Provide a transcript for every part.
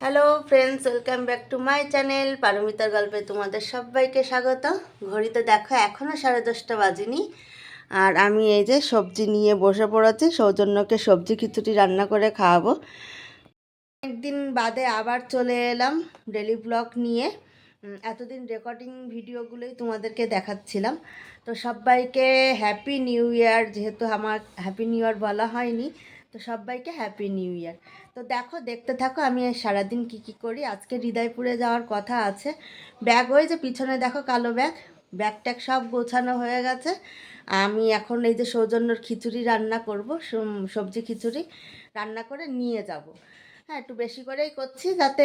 Hello friends welcome back to my channel পারমিতার গল্পে তোমাদের সবাইকে স্বাগত। ঘড়িতে দেখো এখনও সাড়ে দশটা বাজিনি। আর আমি এই যে সবজি নিয়ে বসে পড়েছি, সৌজন্যকে সবজি খিচুড়ি রান্না করে খাওয়াবো। একদিন বাদে আবার চলে এলাম ডেলি ব্লগ নিয়ে। এতদিন রেকর্ডিং ভিডিওগুলোই তোমাদেরকে দেখাচ্ছিলাম। তো সবাইকে হ্যাপি নিউ ইয়ার যেহেতু আমার হ্যাপি নিউ ইয়ার বলা হয়নি তো সবাইকে হ্যাপি নিউ ইয়ার তো দেখো, দেখতে থাকো, আমি সারাদিন কি কি করি। আজকে হৃদয়পুরে যাওয়ার কথা আছে। ব্যাগ ওই যে পিছনে দেখো কালো ব্যাগ ব্যাগ ট্যাগ সব গোছানো হয়ে গেছে। আমি এখন এই যে সৌজন্যর খিচুড়ি রান্না করব সবজি খিচুড়ি রান্না করে নিয়ে যাব। হ্যাঁ একটু বেশি করেই করছি যাতে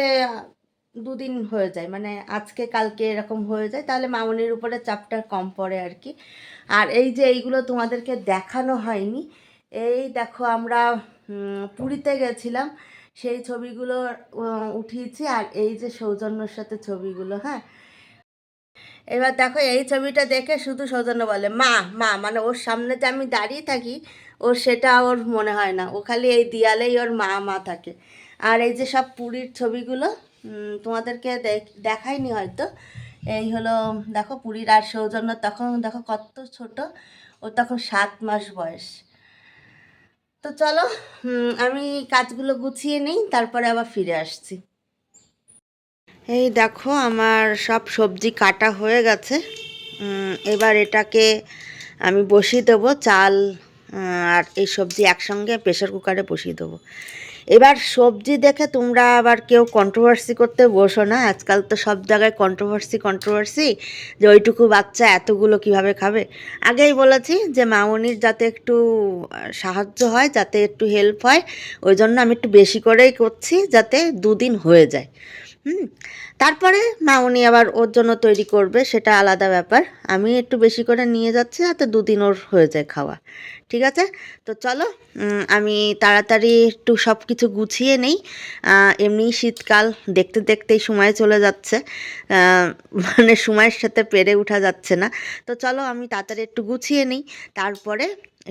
দুদিন হয়ে যায়। মানে আজকে কালকে এরকম হয়ে যায়, তাহলে মামনির উপরে চাপটা কম পড়ে আর কি। আর এই যে এইগুলো তোমাদেরকে দেখানো হয়নি এই দেখো আমরা পুরীতে গেছিলাম, সেই ছবিগুলো উঠিয়েছি, আর এই যে সৌজন্যর সাথে ছবিগুলো হ্যাঁ? এবার দেখো এই ছবিটা দেখে শুধু সৌজন্য বলে, মা মা মানে ওর সামনে যে আমি দাঁড়িয়ে থাকি, ওর সেটা ওর মনে হয় না, ও খালি এই দেয়ালেই ওর মা মা থাকে। আর এই যে সব পুরীর ছবিগুলো তোমাদেরকে দেখ- দেখাইনি হয়তো, এই হলো, দেখো পুরীর আর সৌজন্য তখন দেখো কত ছোট ও তখন সাত মাস বয়স। তো চলো আমি কাজগুলো গুছিয়ে নিই, তারপরে আবার ফিরে আসছি। এই দেখো, আমার সব সবজি কাটা হয়ে গেছে। এবার এটাকে আমি বসিয়ে দেবো, চাল আর এই সবজি একসঙ্গে প্রেশার কুকারে বসিয়ে দেবো। এবার সবজি দেখে তোমরা আবার কেউ কন্ট্রোভার্সি করতে বসো না। আজকাল তো সব জায়গায় কন্ট্রোভার্সি কন্ট্রোভার্সি যে ওইটুকু বাচ্চা এতগুলো কীভাবে খাবে? আগেই বলেছি যে মামনির যাতে একটু সাহায্য হয়, যাতে একটু হেল্প হয়, ওই জন্য আমি একটু বেশি করেই করছি, যাতে দুদিন হয়ে যায়। হুম। তারপরে মা, উনি আবার ওর জন্য তৈরি করবে, সেটা আলাদা ব্যাপার। আমি একটু বেশি করে নিয়ে যাচ্ছি যাতে দুদিন ওর হয়ে যায় খাওয়া। ঠিক আছে? তো চলো আমি তাড়াতাড়ি একটু সব কিছু গুছিয়ে নেই। এমনি শীতকাল দেখতে দেখতেই সময় চলে যাচ্ছে। মানে সময়ের সাথে পেরে ওঠা যাচ্ছে না। তো চলো, আমি তাড়াতাড়ি একটু গুছিয়ে নিই। তারপরে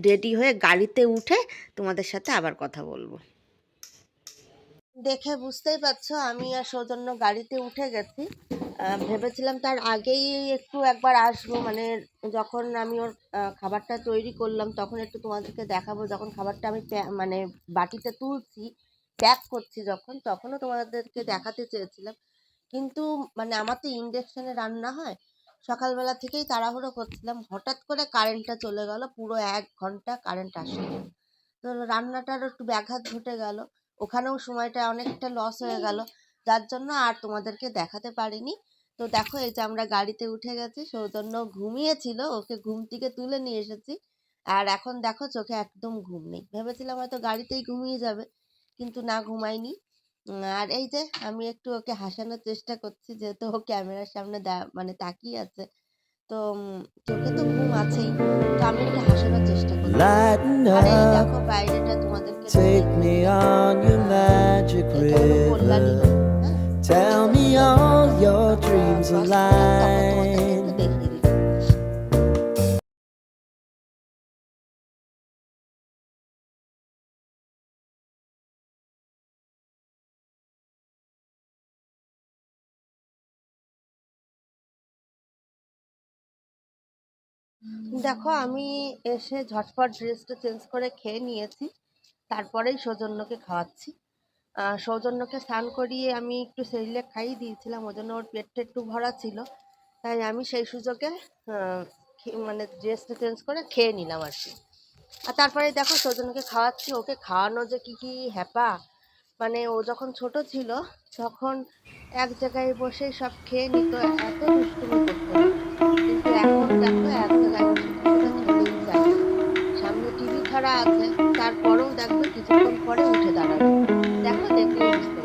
রেডি হয়ে গাড়িতে উঠে তোমাদের সাথে আবার কথা বলব। দেখে বুঝতেই পারছ, আমি আর সৌজন্য গাড়িতে উঠে গেছি। ভেবেছিলাম তার আগেই একটু একবার আসব মানে যখন আমি ওর খাবারটা তৈরি করলাম, তখন একটু তোমাদেরকে দেখাবো। যখন খাবারটা আমি মানে বাটিতে তুলছি, প্যাক করছি যখন, তখনও তোমাদেরকে দেখাতে চেয়েছিলাম। কিন্তু মানে আমার তো ইন্ডাকশানে রান্না হয়, সকালবেলা থেকেই তাড়াহুড়ো করছিলাম। হঠাৎ করে কারেন্টটা চলে গেল, পুরো এক ঘণ্টা কারেন্ট আসেনি। তো রান্নাটার একটু ব্যাঘাত ঘটে গেল। ওখানেও সময়টা অনেকটা লস হয়ে গেল। যার জন্য আর তোমাদেরকে দেখাতে পারিনি। তো দেখো, এই যে আমরা গাড়িতে উঠে গেছি, সৌজন্য ঘুমিয়েছিল, ওকে ঘুম থেকে তুলে নিয়ে এসেছি। আর এখন দেখো, চোখে একদম ঘুম নেই। ভেবেছিলাম হয়তো গাড়িতেই ঘুমিয়ে যাবে, কিন্তু না, ঘুমায়নি। আর এই যে আমি একটু ওকে হাসানোর চেষ্টা করছি, যেহেতু ও ক্যামেরার সামনে মানে তাকিয়ে আছে। তো চোখে তো ঘুম আছেই। তো আমি একটু হাসানোর চেষ্টা Lighten আর দেখো বাইরেটা তোমাদেরকে take me on your magic river. হ্যাঁ? Tell me all your dreams বাস করলাম, দেখো, আমি এসে ঝটপট ড্রেসটা চেঞ্জ করে খেয়ে নিয়েছি। তারপরেই সৌজন্যকে খাওয়াচ্ছি। সৌজন্যকে স্নান করিয়ে আমি একটু সেরিলাক খাইয়ে দিয়েছিলাম। ওই জন্য ওর পেটটা একটু ভরা ছিল। তাই আমি সেই সুযোগে মানে ড্রেসটা চেঞ্জ করে খেয়ে নিলাম আর কি। আর তারপরে দেখো, সৌজন্যকে খাওয়াচ্ছি। ওকে খাওয়ানো যে কি কি হ্যাপা। মানে ও যখন ছোট ছিল, তখন এক জায়গায় বসে সব খেয়ে নিত। এত দুষ্টুমি করতো। ছাড়া আছে তারপরেও দেখবে কিছুক্ষণ পরে উঠে দাঁড়াবে। দেখো দেখলেই বুঝতে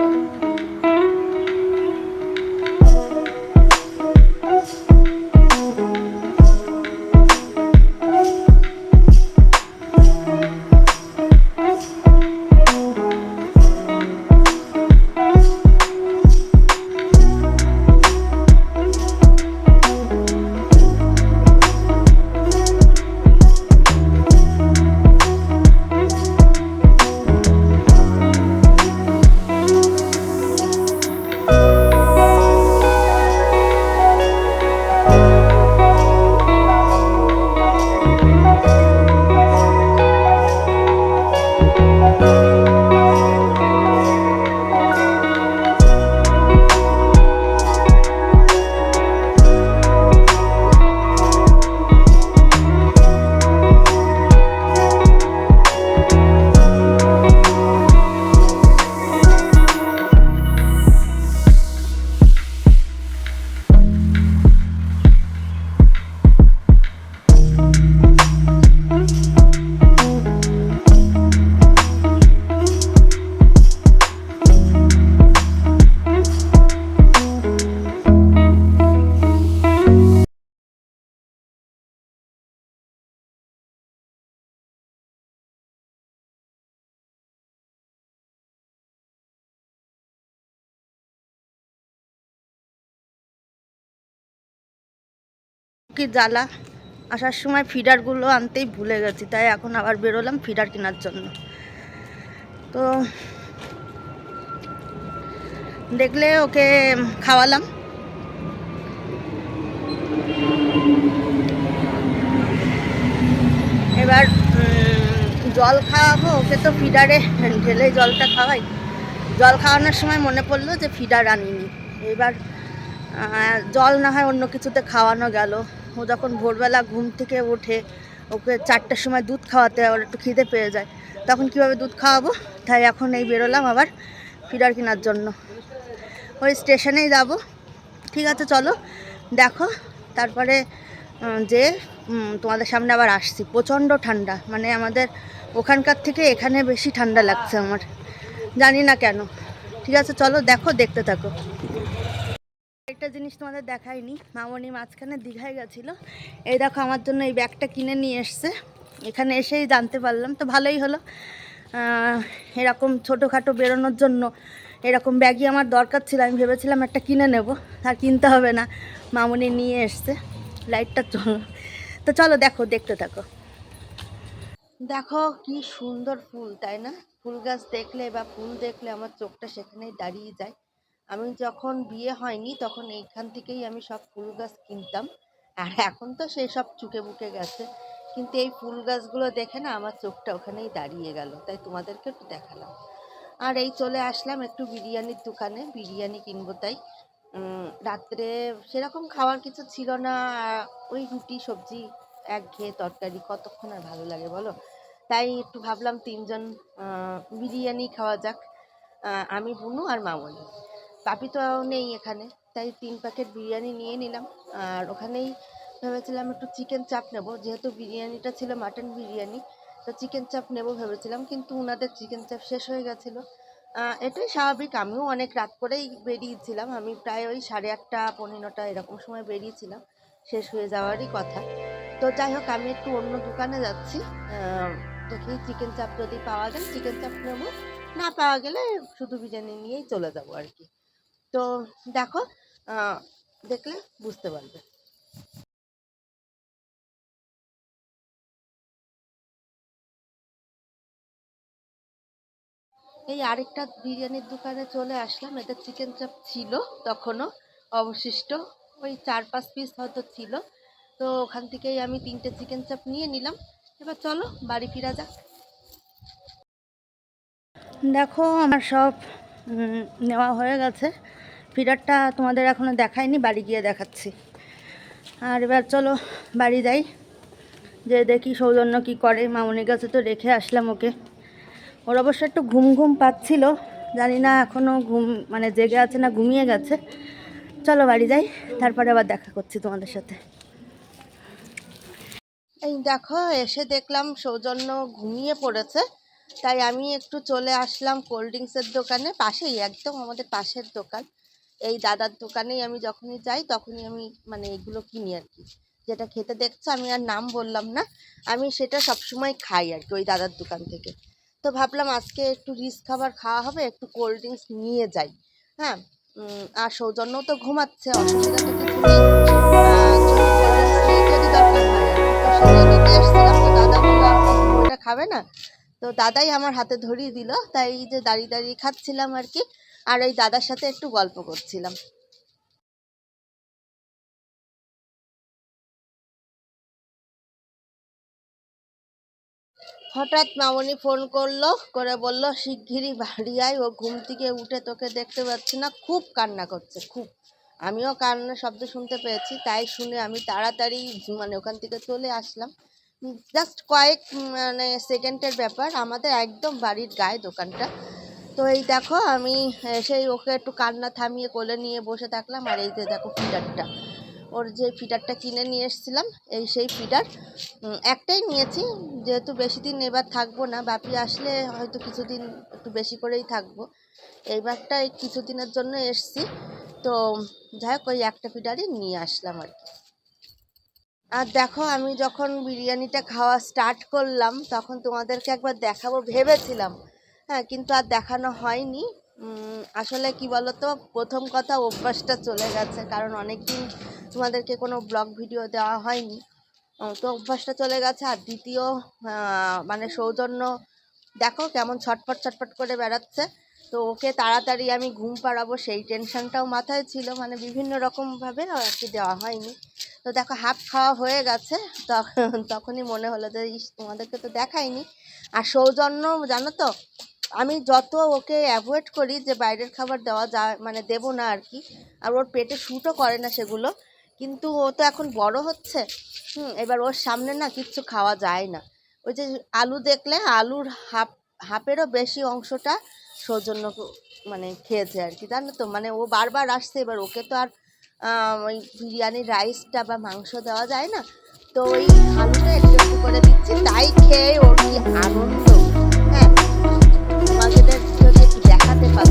কি জ্বালা? আসার সময় ফিডারগুলো আনতেই ভুলে গেছি, তাই এখন আবার বেরোলাম ফিডার কেনার জন্য। তো দেখলে ওকে খাওয়ালাম। এবার জল খাওয়াবো, ওকে তো ফিডারে ঢেলে জলটা খাওয়াই। জল খাওয়ানোর সময় মনে পড়ল যে ফিডার আনিনি। এবার জল না হয় অন্য কিছুতে খাওয়ানো গেল। ও যখন ভোরবেলা ঘুম থেকে ওঠে, ওকে চারটের সময় দুধ খাওয়াতে ওর একটু খিদে পেয়ে যায়। তখন কীভাবে দুধ খাওয়াবো? তাই এখন এই বেরোলাম আবার ফিডার কেনার জন্য। ওই স্টেশনেই যাব। ঠিক আছে, চলো। দেখো, তারপরে যে তোমাদের সামনে আবার আসছি। প্রচণ্ড ঠান্ডা। মানে আমাদের ওখানকার থেকে এখানে বেশি ঠান্ডা লাগছে আমার। জানি না কেন। ঠিক আছে, চলো, দেখো, দেখতে থাকো। একটা জিনিস তোমাদের দেখাইনি। মামনি মাঝখানে দীঘায় গেছিল। এই দেখো আমার জন্য এই ব্যাগটা কিনে নিয়ে এসছে। এখানে এসেই জানতে পারলাম। তো ভালোই হলো। এরকম ছোটোখাটো বেরোনোর জন্য এরকম ব্যাগই আমার দরকার ছিল। আমি ভেবেছিলাম একটা কিনে নেব। আর কিনতে হবে না। মামনি নিয়ে এসছে। লাইটটা চলো তো চলো দেখো, দেখতে থাকো। দেখো কি সুন্দর ফুল, তাই না? ফুল গাছ দেখলে বা ফুল দেখলে আমার চোখটা সেখানেই দাঁড়িয়ে যায়। আমি যখন বিয়ে হয়নি তখন এইখান থেকেই আমি সব ফুল গাছ কিনতাম। আর এখন তো সেই সব চুকে বুকে গেছে। কিন্তু এই ফুল গাছগুলো দেখে না আমার চোখটা ওখানেই দাঁড়িয়ে গেল। তাই তোমাদেরকে একটু দেখালাম। আর এই চলে আসলাম একটু বিরিয়ানির দোকানে। বিরিয়ানি কিনবো তাই। রাত্রে সেরকম খাওয়ার কিছু ছিল না। ওই রুটি, সবজি, এক ঘেয়ে তরকারি কতক্ষণ আর ভালো লাগে বলো? তাই একটু ভাবলাম তিনজন বিরিয়ানি খাওয়া যাক। আমি, বুনু আর মামনি। পাপি তো নেই এখানে, তাই তিন প্যাকেট বিরিয়ানি নিয়ে নিলাম। আর ওখানেই ভেবেছিলাম একটু চিকেন চাপ নেব, যেহেতু বিরিয়ানিটা ছিল মাটন বিরিয়ানি, তো চিকেন চাপ নেব ভেবেছিলাম, কিন্তু ওনাদের চিকেন চাপ শেষ হয়ে গেছিল। এটাই স্বাভাবিক, আমিও অনেক রাত করেই বেরিয়েছিলাম, আমি প্রায় ওই সাড়ে আটটা, পৌনে নটা এরকম সময় বেরিয়েছিলাম, শেষ হয়ে যাওয়ারই কথা। তো যাই হোক, আমি একটু অন্য দোকানে যাচ্ছি দেখি চিকেন চাপ যদি পাওয়া যায় চিকেন চাপ নেব, না পাওয়া গেলে শুধু বিরিয়ানি নিয়েই চলে যাব আর কি। তো দেখো দেখলে বুঝতে পারবে। এই আরেকটা বিরিয়ানির দোকানে চলে আসলাম। এটা চিকেন চাপ ছিল তখনও, অবশিষ্ট। ওই চার পাঁচ পিস হয়তো ছিল। তো ওখান থেকেই আমি তিনটে চিকেন চাপ নিয়ে নিলাম। এবার চলো বাড়ি ফিরা যাক। দেখো, আমার সব নেওয়া হয়ে গেছে। ফিডারটা তোমাদের এখনও দেখায়নি বাড়ি গিয়ে দেখাচ্ছি। আর এবার চলো বাড়ি যাই। যে দেখি সৌজন্য কি করে, মামনির কাছে তো রেখে আসলাম ওকে। ওর অবশ্য একটু ঘুম ঘুম পাচ্ছিল, জানি না এখনও ঘুম মানে জেগে আছে না ঘুমিয়ে গেছে। চলো বাড়ি যাই, তারপরে আবার দেখা করছি তোমাদের সাথে। এই দেখো, এসে দেখলাম সৌজন্য ঘুমিয়ে পড়েছে। তাই আমি একটু চলে আসলাম কোল্ড ড্রিঙ্কসের দোকানে, পাশেই, একদম আমাদের পাশের দোকান। এই দাদার দোকানেই আমি যখনই যাই, তখনই আমি মানে এগুলো কিনি আর কি। যেটা খেতে দেখছ, আমি আর নাম বললাম না, আমি সেটা সবসময় খাই আর কি ওই দাদার দোকান থেকে। তো ভাবলাম আজকে একটু রিচ খাবার খাওয়া হবে, একটু কোল্ড ড্রিঙ্কস নিয়ে যাই। হ্যাঁ আর সৌজন্যও তো ঘুমাচ্ছে, অসুবিধা তো কিছু নেই। খাবে না? তো দাদাই আমার হাতে ধরিয়ে দিল, তাই যে দাঁড়িয়ে দাঁড়িয়ে খাচ্ছিলাম আর কি। আর ওই দাদার সাথে একটু গল্প করছিলাম। হঠাৎ মামনি ফোন করল, করে বলল, শিগগিরই বাড়ি আয়, ও ঘুম থেকে উঠে তোকে দেখতে পাচ্ছি না। খুব কান্না করছে, খুব। আমিও কান্নার শব্দ শুনতে পেয়েছি, তাই শুনে আমি তাড়াতাড়ি মানে ওখান থেকে চলে আসলাম। জাস্ট কয়েক মানে সেকেন্ডের ব্যাপার, আমাদের একদম বাড়ির গায়ে দোকানটা। তো এই দেখো আমি সেই ওকে একটু কান্না থামিয়ে কোলে নিয়ে বসে থাকলাম, আর এই যে দেখো ফিডারটা ওর যে ফিডারটা কিনে নিয়ে এসেছিলাম, এই সেই ফিডার একটাই নিয়েছি। যেহেতু বেশি দিন এবার থাকব না, বাপি আসলে হয়তো কিছুদিন একটু বেশি করেই থাকব। এইবারটা এই কিছুদিনের জন্য এসছি। তো যাই হোক, ওই একটা ফিডারই নিয়ে আসলাম আর কি। আর দেখো, আমি যখন বিরিয়ানিটা খাওয়া স্টার্ট করলাম, তখন তোমাদেরকে একবার দেখাবো, ভেবেছিলাম। হ্যাঁ কিন্তু আর দেখানো হয়নি। আসলে কি বলতো, প্রথম কথা অভ্যাসটা চলে গেছে, কারণ অনেক দিন তোমাদেরকে কোনো ব্লগ ভিডিও দেওয়া হয়নি। তো অভ্যাসটা চলে গেছে। আর দ্বিতীয় মানে সৌজন্য, দেখো কেমন ছটফট ছটফট করে বেড়াচ্ছে। তো ওকে তাড়াতাড়ি আমি ঘুম পাড়াবো, সেই টেনশনটাও মাথায় ছিল। মানে বিভিন্ন রকমভাবে আর কি দেওয়া হয়নি। তো দেখো, হাফ খাওয়া হয়ে গেছে। তখন তখনই মনে হলো যে, ইস, তোমাদেরকে তো দেখাইনি। আর সৌজন্য, জানো তো আমি যত ওকে অ্যাভয়েড করি যে বাইরের খাবার দেওয়া যায় মানে দেবো না আর কি, আর ওর পেটে শ্যুটও করে না সেগুলো, কিন্তু ও তো এখন বড় হচ্ছে, হুম, এবার ওর সামনে না কিচ্ছু খাওয়া যায় না। ওই যে আলু দেখলে আলুর হাফ, হাফেরও বেশি অংশটা সৌজন্য মানে খেয়েছে আর কি, জানো তো? মানে ও বারবার আসছে, এবার ওকে তো আর ওই বিরিয়ানির রাইসটা বা মাংস দেওয়া যায় না, তো ওই আলুটা একটু করে দিচ্ছি, তাই খেয়ে ওর কি আনন্দ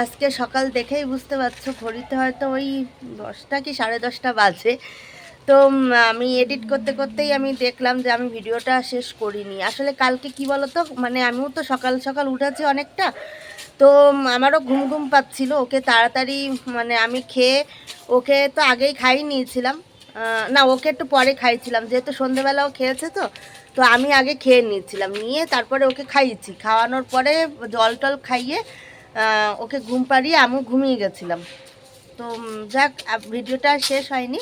আজকে সকাল দেখেই বুঝতে পারছ, ঘড়িতে হয়তো ওই দশটা কি সাড়ে দশটা বাজে। তো আমি এডিট করতে করতেই আমি দেখলাম যে আমি ভিডিওটা শেষ করিনি। আসলে কালকে কি বলতো মানে আমিও তো সকাল সকাল উঠেছি অনেকটা, তো আমারও ঘুম ঘুম পাচ্ছিল। ওকে তাড়াতাড়ি মানে আমি খেয়ে, ওকে তো আগেই খাই নিয়েছিলাম। না, ওকে একটু পরে খাইছিলাম, যেহেতু সন্ধেবেলাও খেয়েছে তো তো আমি আগে খেয়ে নিয়েছিলাম। নিয়ে তারপরে ওকে খাইয়েছি। খাওয়ানোর পরে জল টল খাইয়ে ওকে ঘুম পাড়িয়ে আমিও ঘুমিয়ে গেছিলাম। তো যাক ভিডিওটা শেষ হয়নি।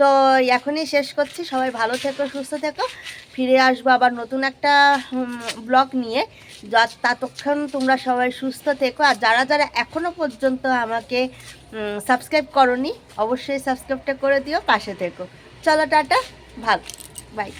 তো, এখনই শেষ করছি। সবাই ভালো থেকো, সুস্থ থেকো। ফিরে আসব আবার নতুন একটা ব্লগ নিয়ে। যা, ততক্ষণ তোমরা সবাই সুস্থ থেকো। আর যারা যারা এখনও পর্যন্ত আমাকে সাবস্ক্রাইব করনি, অবশ্যই সাবস্ক্রাইবটা করে দিও, পাশে থেকো। চলো, টাটা। ভালো। বাই